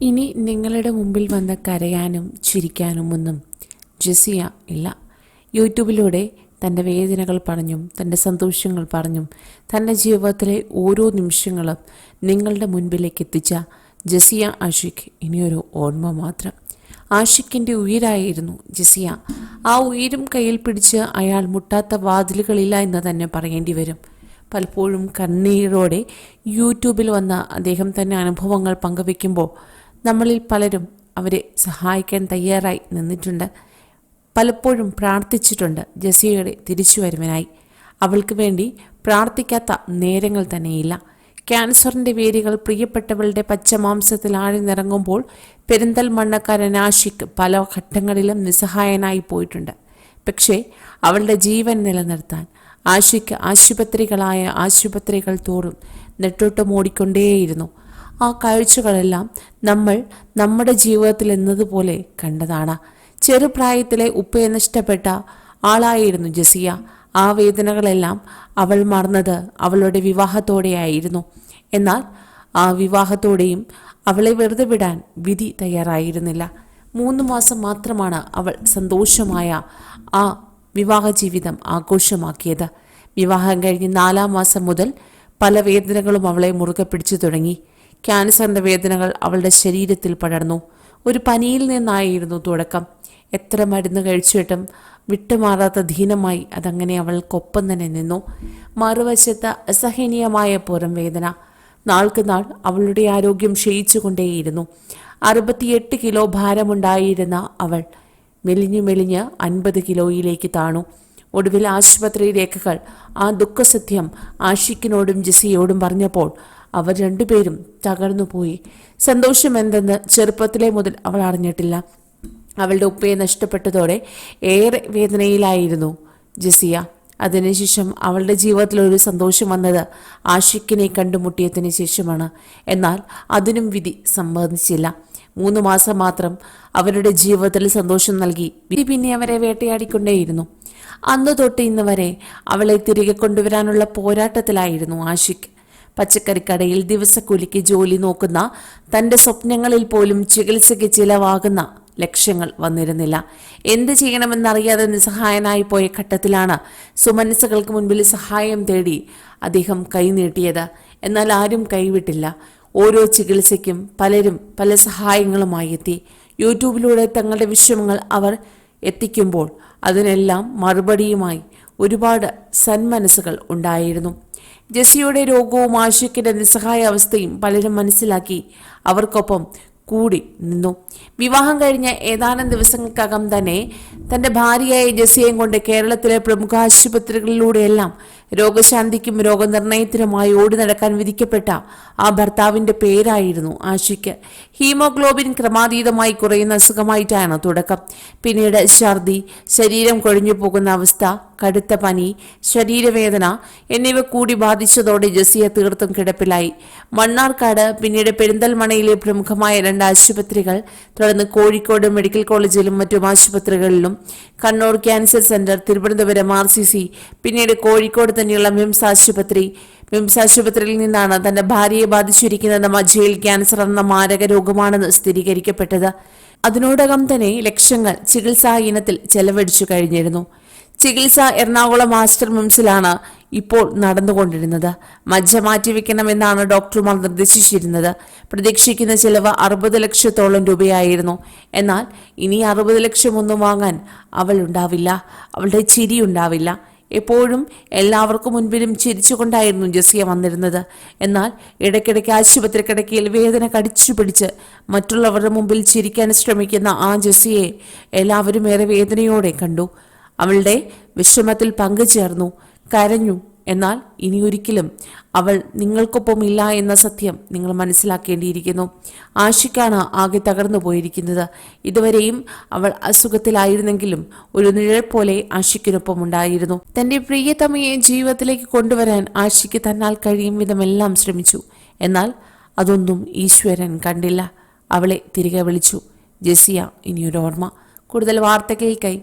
ഇനി നിങ്ങളുടെ മുമ്പിൽ വന്ന് കരയാനും ചിരിക്കാനും ഒന്നും ജസിയ ഇല്ല. യൂട്യൂബിലൂടെ തന്റെ വേദനകൾ പറഞ്ഞും തന്റെ സന്തോഷങ്ങൾ പറഞ്ഞും തന്റെ ജീവിതത്തിലെ ഓരോ നിമിഷങ്ങളും നിങ്ങളുടെ മുൻപിലേക്ക് എത്തിച്ച ജസിയ ആഷിഖ് ഇനിയൊരു ഓർമ്മ മാത്രം. ആഷിഖിന്റെ ഉയരായിരുന്നു ജസിയ. ആ ഉയരും കയ്യിൽ പിടിച്ച് അയാൾ മുട്ടാത്ത വാതിലുകളില്ല എന്ന് തന്നെ പറയേണ്ടി വരും. പലപ്പോഴും കണ്ണീരോടെ യൂട്യൂബിൽ വന്ന അദ്ദേഹം തന്നെ അനുഭവങ്ങൾ പങ്കുവെക്കുമ്പോൾ നമ്മളിൽ പലരും അവരെ സഹായിക്കാൻ തയ്യാറായി നിന്നിട്ടുണ്ട്. പലപ്പോഴും പ്രാർത്ഥിച്ചിട്ടുണ്ട് ജസിയയുടെ തിരിച്ചുവരവിനായി. അവൾക്ക് വേണ്ടി പ്രാർത്ഥിക്കാത്ത നേരങ്ങൾ തന്നെയില്ല. ക്യാൻസറിന്റെ വേരുകൾ പ്രിയപ്പെട്ടവളുടെ പച്ചമാംസത്തിൽ ആഴ്ന്നിറങ്ങുമ്പോൾ പെരിന്തൽമണ്ണക്കാരൻ ആഷിക്ക് പല ഘട്ടങ്ങളിലും നിസ്സഹായനായി പോയിട്ടുണ്ട്. പക്ഷേ അവളുടെ ജീവൻ നിലനിർത്താൻ ആഷിക്ക് ആശുപത്രികളായ ആശുപത്രികൾ തോറും നെട്ടോട്ടം ഓടിക്കൊണ്ടേയിരുന്നു. ആ കാഴ്ചകളെല്ലാം നമ്മൾ നമ്മുടെ ജീവിതത്തിൽ എന്നതുപോലെ കണ്ടതാണ്. ചെറുപ്രായത്തിലെ ഉപ്പയെ നഷ്ടപ്പെട്ട ആളായിരുന്നു ജസിയ. ആ വേദനകളെല്ലാം അവൾ മറന്നത് അവളുടെ വിവാഹത്തോടെയായിരുന്നു. എന്നാൽ ആ വിവാഹത്തോടെയും അവളെ വെറുതെ വിടാൻ വിധി തയ്യാറായിരുന്നില്ല. മൂന്ന് മാസം മാത്രമാണ് അവൾ സന്തോഷമായ ആ വിവാഹ ജീവിതം ആഘോഷമാക്കിയത്. വിവാഹം കഴിഞ്ഞ് നാലാം മാസം മുതൽ പല വേദനകളും അവളെ മുറുകെ പിടിച്ചു തുടങ്ങി. ക്യാൻസറിന്റെ വേദനകൾ അവളുടെ ശരീരത്തിൽ പടർന്നു. ഒരു പനിയിൽ നിന്നായിരുന്നു തുടക്കം. എത്ര മരുന്ന് കഴിച്ചിട്ടും വിട്ടുമാറാത്ത ധീനമായി അതങ്ങനെ അവൾക്കൊപ്പം തന്നെ നിന്നു. മറുവശത്ത് അസഹനീയമായ പുറം വേദന. നാൾക്ക് നാൾ അവളുടെ ആരോഗ്യം ക്ഷയിച്ചുകൊണ്ടേയിരുന്നു. അറുപത്തിയെട്ട് കിലോ ഭാരമുണ്ടായിരുന്ന അവൾ മെലിഞ്ഞു മെലിഞ്ഞ് അൻപത് കിലോയിലേക്ക് താണു. ഒടുവിൽ ആശുപത്രി രേഖകൾ ആ ദുഃഖസത്യം ആഷിക്കിനോടും ജിസിയോടും പറഞ്ഞപ്പോൾ അവർ രണ്ടുപേരും തകർന്നുപോയി. സന്തോഷം എന്തെന്ന് ചെറുപ്പത്തിലെ മുതൽ അവൾ അറിഞ്ഞിട്ടില്ല. അവളുടെ ഉപ്പയെ നഷ്ടപ്പെട്ടതോടെ ഏറെ വേദനയിലായിരുന്നു ജസിയ. അതിനുശേഷം അവളുടെ ജീവിതത്തിൽ ഒരു സന്തോഷം വന്നത് ആഷിക്കിനെ കണ്ടുമുട്ടിയതിന് ശേഷമാണ്. എന്നാൽ അതിനും വിധി സമ്മതിച്ചില്ല. മൂന്ന് മാസം മാത്രം അവരുടെ ജീവിതത്തിൽ സന്തോഷം നൽകി വിധി പിന്നെ അവരെ വേട്ടയാടിക്കൊണ്ടേയിരുന്നു. അന്ന് തൊട്ട് ഇന്ന് വരെ അവളെ തിരികെ കൊണ്ടുവരാനുള്ള പോരാട്ടത്തിലായിരുന്നു ആഷിഖ് പച്ചക്കറിക്കടയിൽ ദിവസക്കൂലിക്ക് ജോലി നോക്കുന്ന തന്റെ സ്വപ്നങ്ങളിൽ പോലും ചികിത്സയ്ക്ക് ചിലവാകുന്ന ലക്ഷ്യങ്ങൾ വന്നിരുന്നില്ല. എന്ത് ചെയ്യണമെന്നറിയാതെ നിസ്സഹായനായി പോയ ഘട്ടത്തിലാണ് സുമനസ്സുകൾക്ക് മുൻപിൽ സഹായം തേടി അദ്ദേഹം കൈനീട്ടിയത്. എന്നാൽ ആരും കൈവിട്ടില്ല. ഓരോ ചികിത്സയ്ക്കും പലരും പല സഹായങ്ങളുമായി എത്തി. യൂട്യൂബിലൂടെ തങ്ങളുടെ വിഷമങ്ങൾ അവർ എത്തിക്കുമ്പോൾ അതിനെല്ലാം മറുപടിയുമായി ഒരുപാട് സന്മനസ്സുകൾ ഉണ്ടായിരുന്നു. ജെസിയുടെ രോഗവും ആഷിക്കിന്റെ നിസ്സഹായ അവസ്ഥയും പലരും മനസ്സിലാക്കി അവർക്കൊപ്പം കൂടി നിന്നു. വിവാഹം കഴിഞ്ഞ ഏതാനും ദിവസങ്ങൾക്കകം തന്നെ തന്റെ ഭാര്യയായ ജെസിയെയും കൊണ്ട് കേരളത്തിലെ പ്രമുഖ ആശുപത്രികളിലൂടെയെല്ലാം രോഗശാന്തിക്കും രോഗനിർണയത്തിനുമായി ഓടി നടക്കാൻ വിധിക്കപ്പെട്ട ആ ഭർത്താവിന്റെ പേരായിരുന്നു ആഷിക്ക് ഹീമോഗ്ലോബിൻ ക്രമാതീതമായി കുറയുന്ന അസുഖമായിട്ടാണ് തുടക്കം. പിന്നീട് ഛർദി ശരീരം കൊഴിഞ്ഞു പോകുന്ന അവസ്ഥ കടുത്ത പനി ശരീരവേദന എന്നിവ കൂടി ബാധിച്ചതോടെ ജസിയ തീർത്തും കിടപ്പിലായി. മണ്ണാർക്കാട് പിന്നീട് പെരിന്തൽമണയിലെ പ്രമുഖമായ രണ്ട് ആശുപത്രികൾ തുടർന്ന് കോഴിക്കോട് മെഡിക്കൽ കോളേജിലും മറ്റും ആശുപത്രികളിലും Kannur cancer centre Thiruvananthapuram R C C പിന്നീട് കോഴിക്കോട് തന്നെയുള്ള മിംസ് ആശുപത്രി. മിംസ് ആശുപത്രിയിൽ നിന്നാണ് തന്റെ ഭാര്യയെ ബാധിച്ചിരിക്കുന്നത് മജ്ജയിൽ ക്യാൻസർ എന്ന മാരക രോഗമാണെന്ന് സ്ഥിരീകരിക്കപ്പെട്ടത്. അതിനോടകം തന്നെ ലക്ഷങ്ങൾ ചികിത്സാ ഇനത്തിൽ ചെലവഴിച്ചു കഴിഞ്ഞിരുന്നു. ചികിത്സ എറണാകുളം മാസ്റ്റർ മിംസിലാണ് ഇപ്പോൾ നടന്നുകൊണ്ടിരുന്നത്. മജ്ജ മാറ്റിവെക്കണമെന്നാണ് ഡോക്ടർമാർ നിർദ്ദേശിച്ചിരുന്നത്. പ്രതീക്ഷിക്കുന്ന ചിലവ് അറുപത് ലക്ഷത്തോളം രൂപയായിരുന്നു. എന്നാൽ ഇനി അറുപത് ലക്ഷം ഒന്നും വാങ്ങാൻ അവൾ ഉണ്ടാവില്ല. അവളുടെ ചിരി ഉണ്ടാവില്ല. എപ്പോഴും എല്ലാവർക്കും മുൻപിലും ചിരിച്ചുകൊണ്ടായിരുന്നു ജസിയ വന്നിരുന്നത്. എന്നാൽ ഇടയ്ക്കിടയ്ക്ക് ആശുപത്രി കിടക്കയിൽ വേദന കടിച്ചു പിടിച്ച് മറ്റുള്ളവരുടെ മുമ്പിൽ ചിരിക്കാൻ ശ്രമിക്കുന്ന ആ ജസിയെ എല്ലാവരും ഏറെ വേദനയോടെ കണ്ടു. അവളുടെ വിശ്രമത്തിൽ പങ്കുചേർന്നു കരഞ്ഞു. എന്നാൽ ഇനിയൊരിക്കലും അവൾ നിങ്ങൾക്കൊപ്പം ഇല്ല എന്ന സത്യം നിങ്ങൾ മനസ്സിലാക്കേണ്ടിയിരിക്കുന്നു. ആഷിക്കാണ് ആകെ തകർന്നു പോയിരിക്കുന്നത്. ഇതുവരെയും അവൾ അസുഖത്തിലായിരുന്നെങ്കിലും ഒരു നിഴൽ പോലെ ആഷിക്കിനൊപ്പം ഉണ്ടായിരുന്നു. തന്റെ പ്രിയതമയെ ജീവിതത്തിലേക്ക് കൊണ്ടുവരാൻ ആഷിക്ക് തന്നാൽ കഴിയും വിധമെല്ലാം ശ്രമിച്ചു. എന്നാൽ അതൊന്നും ഈശ്വരൻ കണ്ടില്ല. അവളെ തിരികെ വിളിച്ചു. ജെസിയ ഇനിയൊരു ഓർമ്മ കൂടുതൽ വാർത്തകൾക്കായി